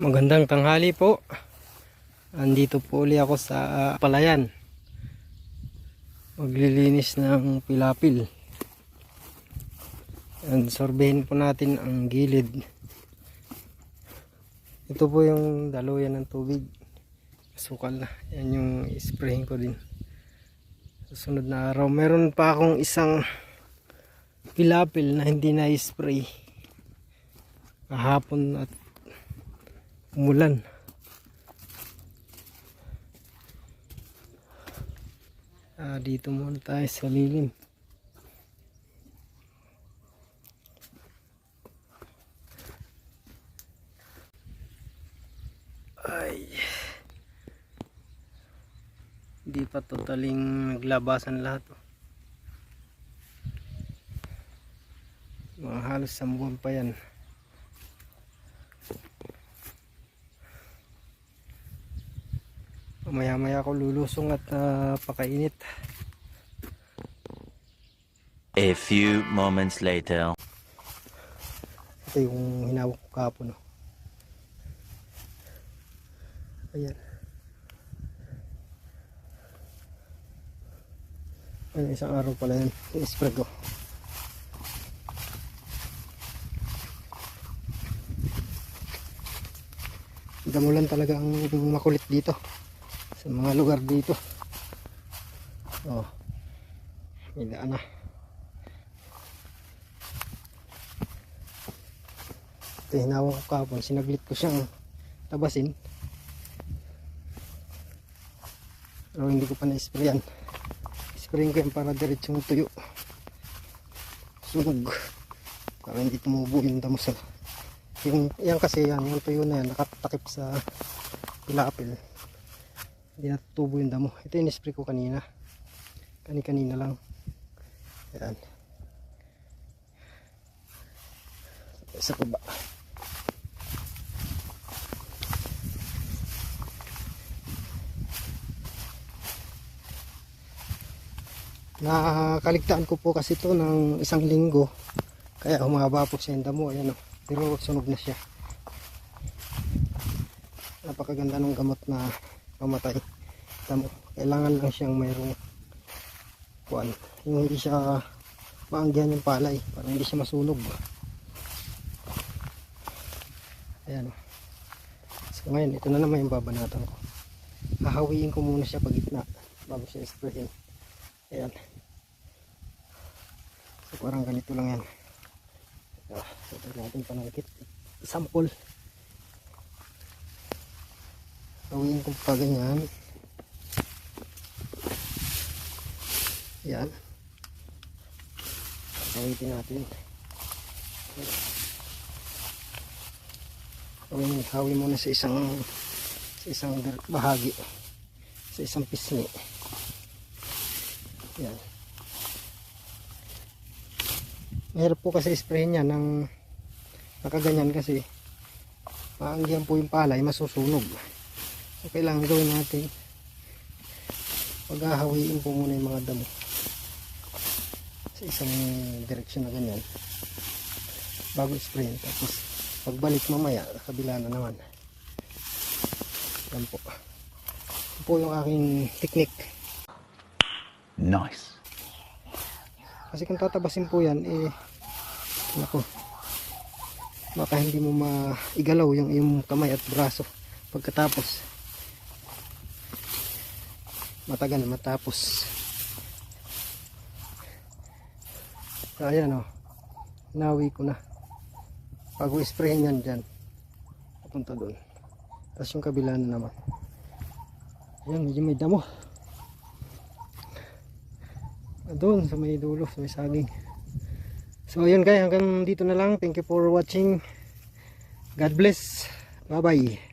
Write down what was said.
Magandang tanghali po. Andito po uli ako sa ah, palayan. Maglilinis ng pilapil. And sorbehin po natin ang gilid. Ito po yung daluyan ng tubig. Sukal na. Yan yung sprayin ko din. Susunod na araw. Meron pa akong isang pilapil na hindi na-spray. Kahapon at umulan. Ah, dito muna tayo sa lilim. Ay. Hindi pa totaling naglabasan lahat. oh. Mga halos sambuan pa yan. Maya maya ako lulusong at ah, pakainit. A few moments later. Ito yung hinawak ko kahapon. Oh. Ayan. Ayan, isang araw pala yan. I-spread ko. Damulan talaga ang makulit dito. Sa mga lugar dito. Oh. May daan na. Ito hinawak ko kahapon. Sinaglit ko siyang tabasin. Pero hindi ko pa na-sprayan. Sprayin ko yan para diretsong tuyo. Sunog. Para hindi tumubo yung damo sa... Yung, yan kasi yan, yung tuyo na yan, nakatakip sa pilapil. Hindi natutubo yung damo. Ito yung spray ko kanina. Kani-kanina lang. Yan. Sa baba. Nakaligtaan ko po kasi ito ng isang linggo. Kaya humaba po siya yung damo. Ayan o. Pero sunog na siya. Napakaganda ng gamot na pamatay damo. Kailangan lang siyang mayroong kuan. Yung hindi siya maanggihan yung palay. Para hindi siya masunog. Ayan. So ngayon, ito na naman yung babanatan ko. Hahawiin ko muna siya pag gitna bago siya sprayin. Ayan. So parang ganito lang yan. Ah, so ito natin panangkit. Sample. Gawin ko pa ganyan. Ayan. Gawitin natin. Gawin, hawi muna sa isang sa isang bahagi. Sa isang pisngi. Yan. Mahirap po kasi sprayin niya ng nakaganyan kasi maanggihan po yung palay, masusunog. So kailangan gawin natin. Paghahawiin po muna yung mga damo. Sa isang direksyon na ganyan. Bago sprayin tapos pagbalik mamaya kabila na naman. Yan po. Yan po yung aking technique. Nice. Kasi kung tatabasin po yan, eh, nako, baka hindi mo maigalaw yung iyong kamay at braso pagkatapos. Matagal matapos. So, ayan o. Nawi ko na. Pag sprayin yan dyan, papunta doon. Tapos yung kabila na naman. Ayan, medyo may damo doon sa may dulo sa may saging so ayun guys hanggang dito na lang thank you for watching God bless bye bye